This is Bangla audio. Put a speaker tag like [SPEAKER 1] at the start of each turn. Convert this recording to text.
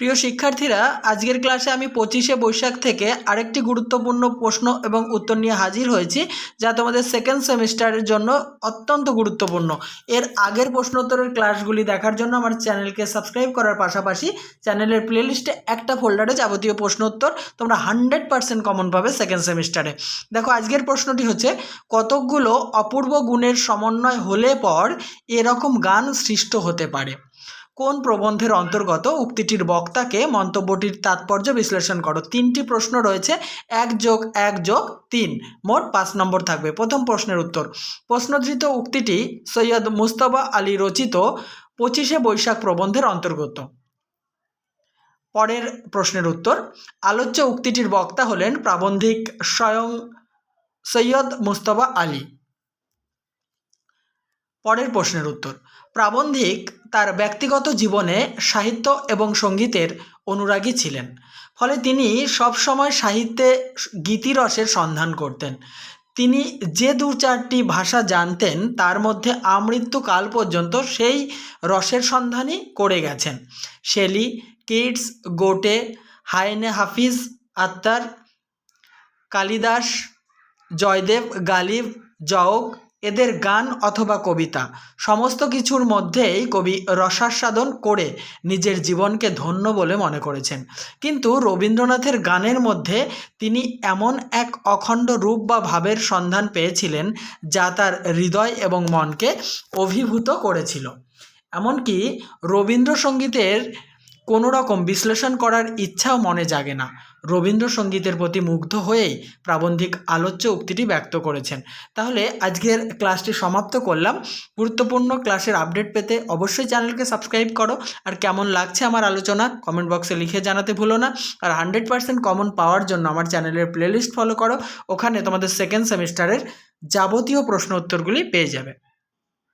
[SPEAKER 1] প্রিয় শিক্ষার্থীরা, আজকের ক্লাসে আমি পঁচিশে বৈশাখ থেকে আরেকটি গুরুত্বপূর্ণ প্রশ্ন এবং উত্তর নিয়ে হাজির হয়েছি, যা তোমাদের সেকেন্ড সেমিস্টারের জন্য অত্যন্ত গুরুত্বপূর্ণ। এর আগের প্রশ্নোত্তরের ক্লাসগুলি দেখার জন্য আমার চ্যানেলকে সাবস্ক্রাইব করার পাশাপাশি চ্যানেলের প্লেলিস্টে একটা ফোল্ডারে যাবতীয় প্রশ্নোত্তর তোমরা হান্ড্রেড পার্সেন্ট কমন পাবে সেকেন্ড সেমিস্টারে দেখো, আজকের প্রশ্নটি হচ্ছে, কতকগুলো অপূর্ব গুণের সমন্বয় হলে পর এরকম গান সৃষ্ট হতে পারে? কোন প্রবন্ধের অন্তর্গত উক্তিটির বক্তাকে মন্তব্যটির তাৎপর্য বিশ্লেষণ করো? তিনটি প্রশ্ন রয়েছে, এক যোগ এক যোগ তিন। মোট পাঁচ নম্বর থাকবে। প্রথম প্রশ্নের উত্তর। প্রশ্নধৃত উক্তিটি সৈয়দ মুস্তফা আলী রচিত পঁচিশে বৈশাখ প্রবন্ধের অন্তর্গত। পরের প্রশ্নের উত্তর। আলোচ্য উক্তিটির বক্তা হলেন প্রাবন্ধিক স্বয়ং সৈয়দ মুস্তফা আলী। পরের প্রশ্নের উত্তর। প্রাবন্ধিক তার ব্যক্তিগত জীবনে সাহিত্য এবং সঙ্গীতের অনুরাগী ছিলেন, ফলে তিনি সবসময় সাহিত্যে গীতিরসের সন্ধান করতেন। তিনি যে দু চারটি ভাষা জানতেন, তার মধ্যে আমৃত্যুকাল পর্যন্ত সেই রসের সন্ধানই করে গেছেন। Shelley Keats Goethe Heine Hafiz আত্মার কালিদাস, জয়দেব, গালিব জওক এদের গান অথবা কবিতা, সমস্ত কিছুর মধ্যেই কবি রসাস্বাদন করে নিজের জীবনকে ধন্য বলে মনে করেছেন। কিন্তু রবীন্দ্রনাথের গানের মধ্যে তিনি এমন এক অখণ্ড রূপ বা ভাবের সন্ধান পেয়েছিলেন, যা তার হৃদয় এবং মনকে অভিভূত করেছিল। এমনকি রবীন্দ্রসঙ্গীতের কোনো রকম বিশ্লেষণ করার ইচ্ছাও মনে জাগে না। রবীন্দ্রসঙ্গীতের প্রতি মুগ্ধ হয়েই প্রাবন্ধিক আলোচ্য উক্তিটি ব্যক্ত করেছেন। তাহলে আজকের ক্লাসটি সমাপ্ত করলাম। গুরুত্বপূর্ণ ক্লাসের আপডেট পেতে অবশ্যই চ্যানেলকে সাবস্ক্রাইব করো। আর কেমন লাগছে আমার আলোচনা, কমেন্ট বক্সে লিখে জানাতে ভুলো না। আর হান্ড্রেড পার্সেন্ট কমন পাওয়ার জন্য আমার চ্যানেলের প্লেলিস্ট ফলো করো। ওখানে তোমাদের সেকেন্ড সেমিস্টারের যাবতীয় প্রশ্ন উত্তরগুলি পেয়ে যাবে।